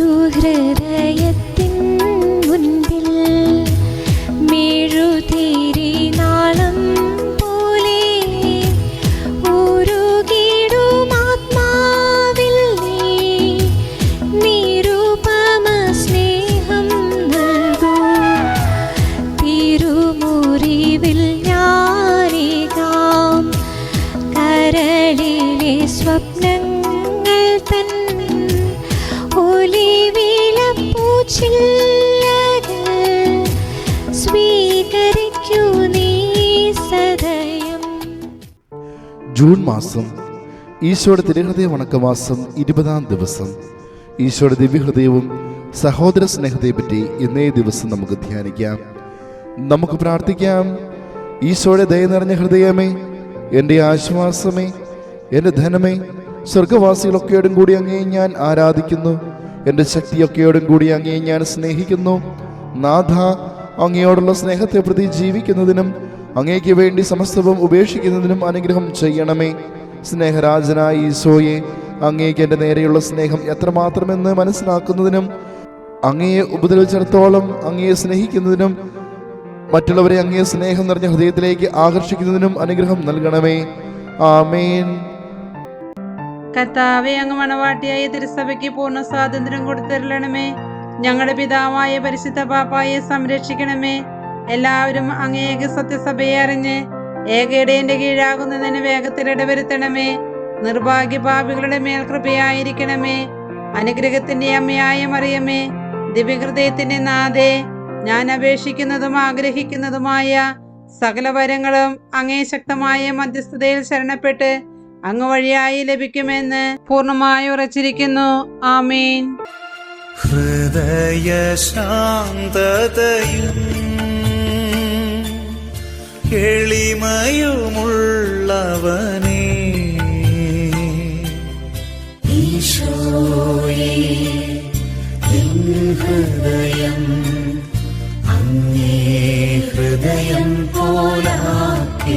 ഒരു ഹൃദയത്തിൻ മുൻപിൽ മെഴുതിരി നാളം പോലെ ഉരുകിടും ആത്മാവിൽ നീ. നിരുപമ സ്നേഹം നൽകൂ. തിരുമുറിവിൽ ഞാനേകാം. കരളിലെ സ്വപ്നങ്ങൾ ജൂൺ മാസം ഈശോയുടെ തിരുഹൃദയ വണക്കമാസം ഇരുപതാം ദിവസം. ഈശോയുടെ ദിവ്യഹൃദയവും സഹോദര സ്നേഹത്തെ പറ്റി ഇന്നേ ദിവസം നമുക്ക് ധ്യാനിക്കാം. നമുക്ക് പ്രാർത്ഥിക്കാം. ഈശോയുടെ ദയ നിറഞ്ഞ ഹൃദയമേ എന്റെ ആശ്വാസമേ എന്റെ ധനമേ സ്വർഗവാസികളൊക്കെയോടും കൂടി അങ്ങേ ഞാൻ ആരാധിക്കുന്നു. എന്റെ ശക്തിയൊക്കെയോടും കൂടി അങ്ങേ ഞാൻ സ്നേഹിക്കുന്നു. നാഥ അങ്ങയോടുള്ള സ്നേഹത്തെ പ്രതി ജീവിക്കുന്നതിനും അങ്ങേക്ക് വേണ്ടി സമസ്തവും ഉപേക്ഷിക്കുന്നതിനും അനുഗ്രഹം ചെയ്യണമേ. സ്നേഹരാജനായ ഈശോയെ അങ്ങേക്ക് എന്റെ നേരെയുള്ള സ്നേഹം എത്രമാത്രമെന്ന് മനസ്സിലാക്കുന്നതിനും അങ്ങയെ ഉപദ്രവിച്ചിടത്തോളം അങ്ങയെ സ്നേഹിക്കുന്നതിനും മറ്റുള്ളവരെ അങ്ങേ സ്നേഹം നിറഞ്ഞ ഹൃദയത്തിലേക്ക് ആകർഷിക്കുന്നതിനും അനുഗ്രഹം നൽകണമേ. ആമേൻ. കർത്താവെ അങ്ങ് മണവാട്ടിയായ തിരുസഭയ്ക്ക് പൂർണ സ്വാതന്ത്ര്യം കൊടുത്തരണമേ ഞങ്ങളുടെ പിതാവായ പരിശുദ്ധ പാപ്പായെ സംരക്ഷിക്കണമേ. എല്ലാവരും അങ്ങേക്ക് സത്യസഭയെ അറിഞ്ഞ് ഏകയുടെ കീഴാകുന്നതിന് വേഗത്തിൽ ഇടവരുത്തണമേ. നിർഭാഗ്യ പാപികളുടെ മേൽ കൃപയായിരിക്കണമേ. അനുഗ്രഹത്തിന്റെ അമ്മയായ മറിയമേ ദിവ്യഹൃദയത്തിന്റെ നാഥേ ഞാൻ അപേക്ഷിക്കുന്നതും ആഗ്രഹിക്കുന്നതുമായ സകല വരങ്ങളും അങ്ങേ ശക്തമായ മധ്യസ്ഥതയിൽ ശരണപ്പെട്ട് അങ്ങ് വഴിയായി ലഭിക്കുമെന്ന് പൂർണമായി ഉറച്ചിരിക്കുന്നു. ആമീൻ. ഹൃദയശാന്തതയും എളിമയുമുള്ളവനേ ഈശോയേ ഹൃദയം അങ്ങേ ഹൃദയം പോലാക്കേണമേ.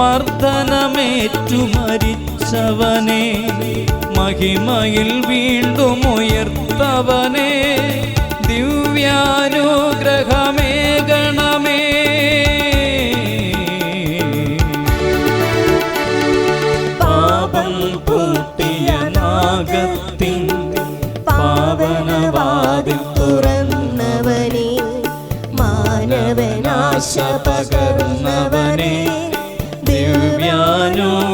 മർദ്ദനമേറ്റു മരിച്ചവനെ മഹിമയിൽ വീണ്ടും ഉയർത്തവനെ ദിവ്യാനുഗ്രഹമേ ഗണമേ. പാപം പൂട്ടിയ നാഗത്തിൻ പാവനവാതിൽ തുറന്നവനെ മാനവനാശ പകർന്നവനെ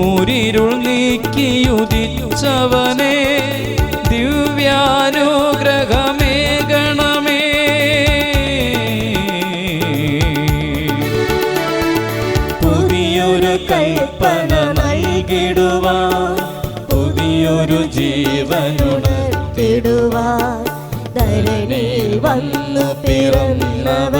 കൂരിരുൾ നീക്കിയുദിച്ചവനെ ദിവ്യാനുഗ്രഹമേ ഗണമേ. പുതിയൊരു കൽപ്പന നൽകിടുവാൻ പുതിയൊരു ജീവനുണർത്തിടുവാൻ ധരണിയിൽ വന്നു പിറന്നവനെ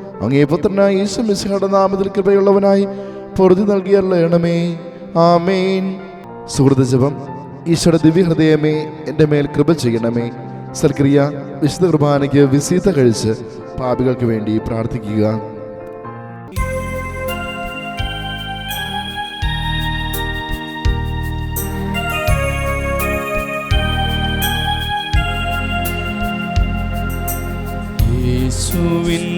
അങ്ങേ പുത്രനായ യേശു മിശിഹയുടെ നാമത്തിൽ കൃപയുള്ളവനായി പൊറുതി നൽകിയല്ലേണമേ ആമേൻ. സുഹൃത്ത് ജപം ഈശോയുടെ ദിവ്യഹൃദയമേ എന്റെ മേൽ കൃപ ചെയ്യണമേ. സൽക്രിയ വിശുദ്ധ കുർബാനയ്ക്ക് വിസീത കഴിച്ച് പാപികൾക്ക് വേണ്ടി പ്രാർത്ഥിക്കുക.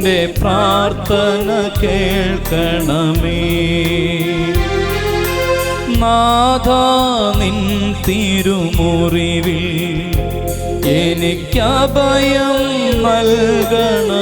എന്റെ പ്രാർത്ഥന കേൾക്കണമേ. നാഥ നിൻ തിരുമുറിവിൽ എനിക്കഭയം നൽകണമേ.